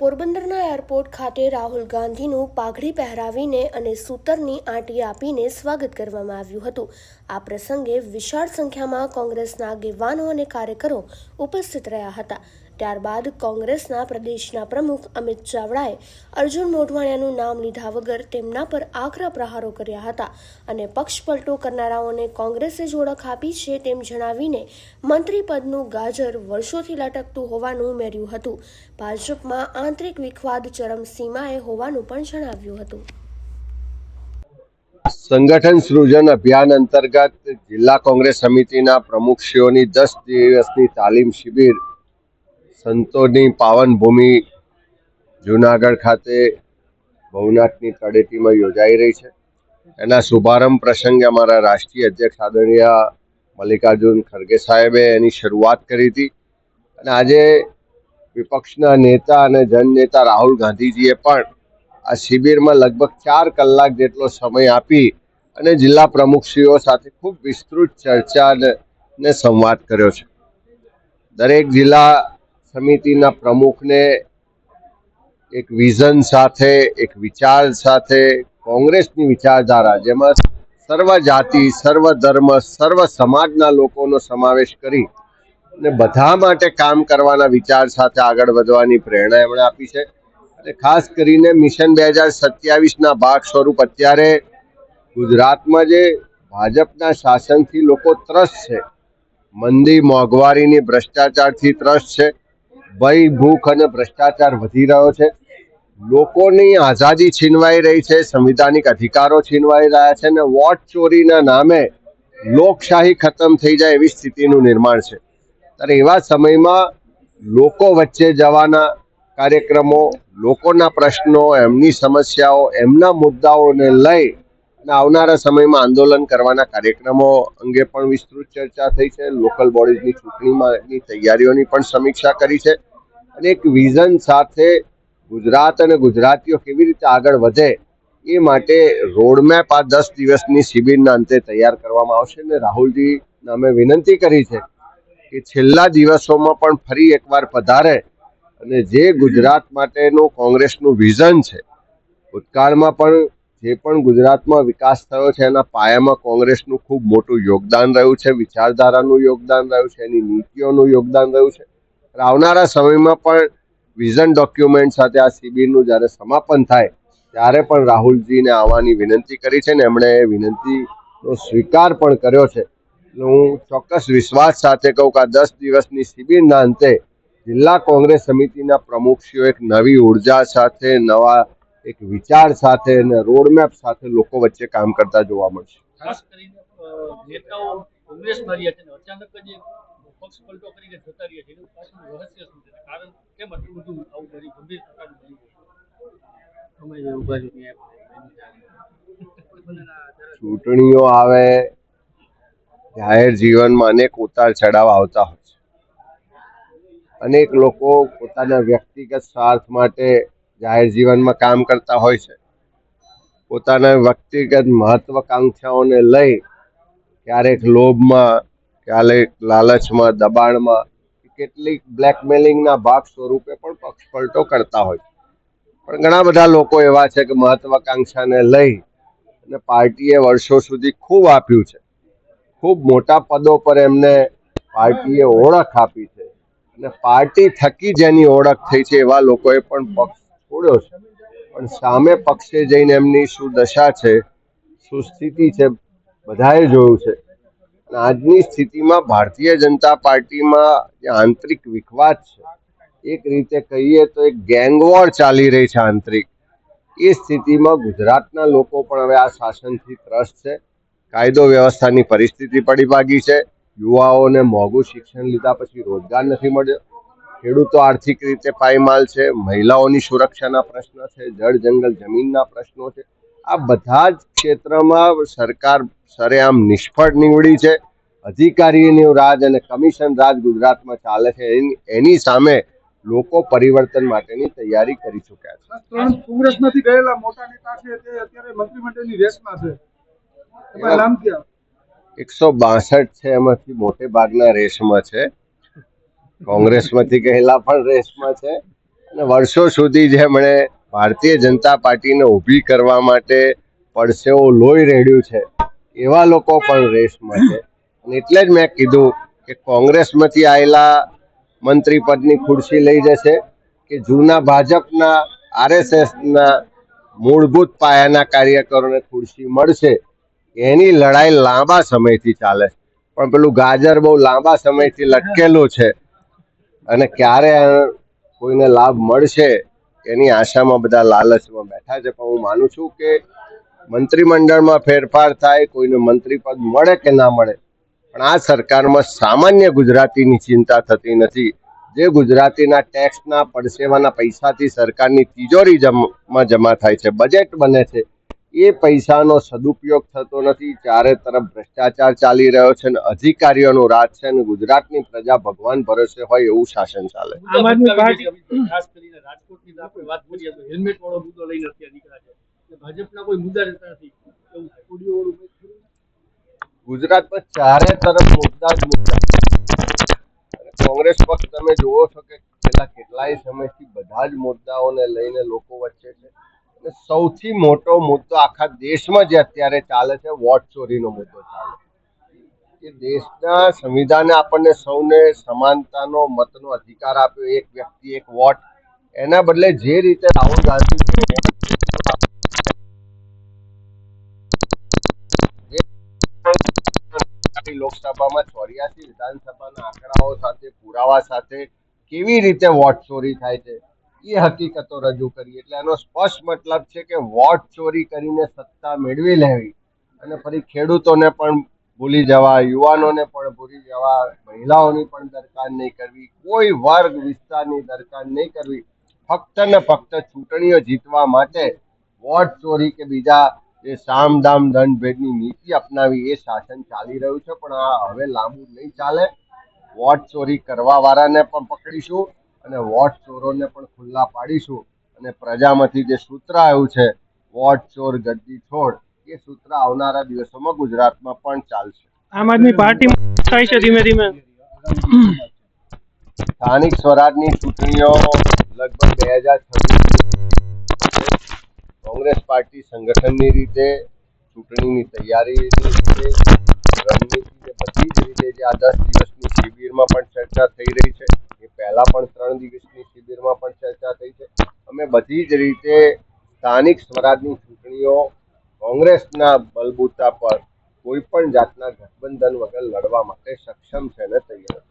પોરબંદરના એરપોર્ટ ખાતે રાહુલ ગાંધીનું પાઘડી પહેરાવીને અને સૂતરની આંટી આપીને સ્વાગત કરવામાં આવ્યું હતું. આ પ્રસંગે વિશાળ સંખ્યામાં કોંગ્રેસના આગેવાનો અને કાર્યકરો ઉપસ્થિત રહ્યા હતા. ત્યારબાદ કોંગ્રેસના પ્રદેશના પ્રમુખ અમિત ચાવડાએ અર્જુન મોઢવાણિયાનું નામ લીધા વગર તેમના પર આકરા પ્રહારો કર્યા હતા અને પક્ષપલટો કરનારાઓને કોંગ્રેસે જ ઓળખ આપી છે તેમ જણાવીને મંત્રી પદનું ગાજર વર્ષોથી લટકતું હોવાનું ઉમેર્યું હતું. ભાજપમાં આંતરિક વિખવાદ ચરમસીમાએ હોવાનું પણ જણાવ્યું હતું. સંગઠન સૃજન અભિયાન અંતર્ગત જિલ્લા કોંગ્રેસ સમિતિના પ્રમુખશ્રીઓની દસ દિવસની તાલીમ શિબિર સંતોની પાવન ભૂમિ જુનાગઢ ખાતે ભવનાથની તળેટીમાં યોજાઈ રહી છે. એના શુભારંભ પ્રસંગે અમારા રાષ્ટ્રીય અધ્યક્ષ આદરણીય મલ્લિકાર્જુન ખરગે સાહેબે એની શરૂઆત કરી હતી. અને આજે વિપક્ષના નેતા અને જનનેતા રાહુલ ગાંધીજીએ પણ આ શિબિરમાં લગભગ ચાર કલાક જેટલો સમય આપી અને જિલ્લા પ્રમુખશ્રીઓ સાથે ખૂબ વિસ્તૃત ચર્ચા અને સંવાદ કર્યો છે. દરેક જિલ્લા સમિતિના પ્રમુખને એક વિઝન સાથે, એક વિચાર સાથે કોંગ્રેસની વિચારધારા, જેમાં સર્વ જાતિ, સર્વ ધર્મ, સર્વ સમાજના લોકોનો સમાવેશ કરી અને બધા માટે કામ કરવાના વિચાર સાથે આગળ વધવાની પ્રેરણા એમણે આપી છે. અને ખાસ કરીને મિશન બે હજાર સત્યાવીસના ભાગ સ્વરૂપ અત્યારે ગુજરાતમાં જે ભાજપના શાસનથી લોકો ત્રસ્ત છે. મંદી મોંઘવારીની ભ્રષ્ટાચારથી ત્રસ્ત છે. ભય, ભૂખ અને ભ્રષ્ટાચાર વધી રહ્યો છે. લોકોની આઝાદી છીનવાઈ રહી છે, સંવિધાનિક અધિકારો છીનવાઈ રહ્યા છે અને વોટ ચોરીના નામે લોકશાહી ખતમ થઈ જાય એવી સ્થિતિનું નિર્માણ છે. ત્યારે એવા સમયમાં લોકો વચ્ચે જવાના કાર્યક્રમો, લોકોના પ્રશ્નો, એમની સમસ્યાઓ, એમના મુદ્દાઓને લઈ અને આવનારા સમયમાં આંદોલન કરવાના કાર્યક્રમો અંગે પણ વિસ્તૃત ચર્ચા થઈ છે. લોકલ બોડીઝની ચૂંટણીમાંની તૈયારીઓની પણ સમીક્ષા કરી છે. અને એક વિઝન સાથે ગુજરાત અને ગુજરાતીઓ કેવી રીતે આગળ વધે એ માટે રોડમેપ આ દસ દિવસની શિબિરના અંતે તૈયાર કરવામાં આવશે અને રાહુલજી અમે વિનંતી કરી છે કે છેલ્લા દિવસોમાં પણ ફરી એકવાર પધારે અને જે ગુજરાત માટેનું કોંગ્રેસનું વિઝન છે, ભૂતકાળમાં પણ જે પણ ગુજરાતમાં વિકાસ થયો છે, એના પાયામાં કોંગ્રેસનું ખૂબ મોટું યોગદાન રહ્યું છે, વિચારધારાનું યોગદાન રહ્યું છે, એની નીતિઓનું યોગદાન રહ્યું છે. આવનારા સમયમાં પણ વિઝન ડોક્યુમેન્ટ સાથે આ શિબિરનું જ્યારે સમાપન થાય, ત્યારે પણ રાહુલજીને આવવાની વિનંતી કરી છે ને એમણે એ વિનંતીનો સ્વીકાર પણ કર્યો છે. હું ચોક્કસ વિશ્વાસ સાથે કહું કે આ દસ દિવસની શિબિરના અંતે જિલ્લા કોંગ્રેસ સમિતિના પ્રમુખશ્રીઓ એક નવી ઊર્જા સાથે, નવા એક વિચાર સાથે અને રોડમેપ સાથે લોકો વચ્ચે કામ કરતા જોવા મળશે. ખાસ કરીને નેતાઓ કોંગ્રેસમાં રહ્યા છે અચાનક જ પક્ષ પલટો કરીને જતા રહ્યા છે એનું પાછળનું રહસ્ય શું છે? કારણ કેમ આટલું બધું આવું બધી ગંભીર પ્રકારનું બની ગયું અમે જે છીએ ચૂંટણીઓ આવે જાહેર જીવનમાં અનેક ઉતાર ચઢાવ આવતા હોય છે. અનેક લોકો પોતાના વ્યક્તિગત સ્વાર્થ માટે જાહેર જીવનમાં કામ કરતા હોય છે. પોતાના વ્યક્તિગત મહત્વાકાંક્ષાઓને લઈ ક્યારેક લોભમાં લાલચમાં, દબાણમાં કેટલીક બ્લેકમેલિંગના ભાગ સ્વરૂપે પણ પક્ષ પલટો કરતા હોય. પણ ઘણા બધા લોકો એવા છે કે મહત્વાકાંક્ષાને લઈ અને પાર્ટીએ વર્ષો સુધી ખૂબ આપ્યું છે. ખૂબ મોટા પદો પર એમને પાર્ટીએ ઓળખ આપી છે. અને પાર્ટી થકી જેની ઓળખ થઈ છે એવા લોકોએ પણ પક્ષ છોડ્યો છે. પણ સામે પક્ષે જઈને એમની શું દશા છે, શું સ્થિતિ છે, બધાએ જોયું છે. આજની સ્થિતિમાં ભારતીય જનતા પાર્ટીમાં જે આંતરિક વિખવાદ છે, એક રીતે કહીએ તો એક ગેંગવોર ચાલી રહી છે આંતરિક. એ સ્થિતિમાં ગુજરાતના લોકો પણ હવે આ શાસનથી ત્રસ્ત છે. કાયદો વ્યવસ્થાની પરિસ્થિતિ પડી ભાગી છે. યુવાઓને મોંઘું શિક્ષણ લીધા પછી રોજગાર નથી મળ્યો. ખેડૂતો આર્થિક રીતે પાયમાલ છે. મહિલાઓની સુરક્ષાના પ્રશ્ન છે. જળ જંગલ જમીનના પ્રશ્નો છે. આ બધા જ ક્ષેત્રમાં સરકાર સરેઆમ નિષ્ફળ નીવડી છે. અધિકારીનું રાજ અને કમિશન રાજ ગુજરાતમાં ચાલે છે. એની સામે લોકો પરિવર્તન માટેની તૈયારી કરી ચૂક્યા છે. ત્રણ કોંગ્રેસમાંથી ગયેલા મોટા નેતા છે તે અત્યારે મંત્રીમંડળની રેસમાં છે. એમાં નામ ક્યાં? એકસો બાસઠ છે એમાંથી મોટે ભાગના રેસમાં છે. કોંગ્રેસમાંથી ગયેલા પણ રેસમાં છે. અને વર્ષો સુધી જેમણે ભારતીય જનતા પાર્ટીને ઊભી કરવા માટે પડસેવો લોહી રેડ્યું છે. એવા લોકો પણ રેસમાં છે. અને એટલે જ મેં કીધું કે કોંગ્રેસમાંથી આવેલા મંત્રી પદની ખુરશી લઈ જશે કે જૂના ભાજપના આરએસએસના મૂળભૂત પાયાના કાર્યકરોને ખુરશી મળશે. એની લડાઈ લાંબા સમયથી ચાલે. પણ પેલું ગાજર બહુ લાંબા સમયથી લટકેલું છે. અને ક્યારે કોઈને લાભ મળશે એની આશામાં બધા લાલચમાં બેઠા છે. પણ હું માનું છું કે મંત્રીમંડળમાં ફેરફાર થાય, કોઈને મંત્રી પદ મળે કે ના મળે, પણ આ સરકારમાં સામાન્ય ગુજરાતીની ચિંતા થતી નથી. જે ગુજરાતીના ટેક્સના પડસેવાના પૈસાથી સરકારની તિજોરી જમ- જમા થાય છે. બજેટ બને છે. એ પૈસાનો સદુપયોગ થતો નથી ચારે તરફ ભ્રષ્ટાચાર ચાલી રહ્યો છે અને અધિકારીઓનો રાજ છે અને ગુજરાતની પ્રજા ભગવાન ભરોસે હોય એવું શાસન ચાલે છે. આમ આદમી પાર્ટી ખાસ કરીને રાજકોટની જો આપણે વાત કરીએ તો હેલ્મેટ વાળો મુદ્દો લઈને અત્યારે નીકળ્યા છે એટલે ભાજપના કોઈ મુદ્દા રહેતા નથી એવું થાય. ઓડિયોવાળું કંઈક ખરું? ગુજરાતમાં ચારે તરફ મુદ્દા જ મુદ્દા કોંગ્રેસ પક્ષ તમે જુઓ છો કે છેલ્લા કેટલાય સમયથી બધા જ મુદ્દાઓને લઈને લોકો વચ્ચે છે સૌથી મોટો મુદ્દો આખા દેશમાં જે અત્યારે ચાલે છે, વોટ ચોરીનો મુદ્દો ચાલે છે. દેશના સંવિધાને આપણને સૌને સમાનતાનો, મતનો અધિકાર આપ્યો. એક વ્યક્તિ, એક વોટ. એના બદલે જે રીતે રાહુલ ગાંધી લોકસભામાં ચોર્યાસી વિધાનસભાના આંકડાઓ સાથે, પુરાવા સાથે કેવી રીતે વોટ ચોરી થાય છે? એ હકીકતો રજૂ કરી. એટલે એનો સ્પષ્ટ મતલબ છે કે વોટ ચોરી કરીને સત્તા મેળવી લેવી અને ફરી ખેડૂતોને પણ ભૂલી જવા, યુવાનોને પણ ભૂલી જવા, મહિલાઓની પણ દરકાર નહીં કરવી, કોઈ વર્ગ વિસ્તારની દરકાર નહીં કરવી. ફક્ત ને ફક્ત ચૂંટણીઓ જીતવા માટે વોટ ચોરી કે બીજા જે સામ દામ દંડ ભેદની નીતિ અપનાવી એ શાસન ચાલી રહ્યું છે, પણ આ હવે લાંબુ નહીં ચાલે. વોટ ચોરી કરવા વાળાને પણ પકડીશું. અને વોટ ચોરોને પણ ખુલ્લા પાડીશું. અને પ્રજામાંથી જે સૂત્ર આવ્યું છે વોટ ચોર ગદ્દી છોડ એ સૂત્ર આવનારા દિવસોમાં ગુજરાતમાં પણ ચાલશે. આમ આદમી પાર્ટી થાય છે ધીમે ધીમે. સ્થાનિક સ્વરાજની ચૂંટણીઓ લગભગ બે હજાર છવ્વીસ કોંગ્રેસ પાર્ટી સંગઠનની રીતે ચૂંટણીની તૈયારી રણનીતિ બધી જ રીતે જે આ દસ દિવસની શિબિરમાં પણ ચર્ચા થઈ રહી છે પહેલા પણ ત્રણ દિવસની શિબિરમાં પણ ચર્ચા થઈ છે. અમે બધી જ રીતે સ્થાનિક સ્વરાજની ચૂંટણીઓ, કોંગ્રેસના બલબૂતા પર કોઈ પણ જાતના ગઠબંધન વગર લડવા માટે સક્ષમ છે અને તૈયાર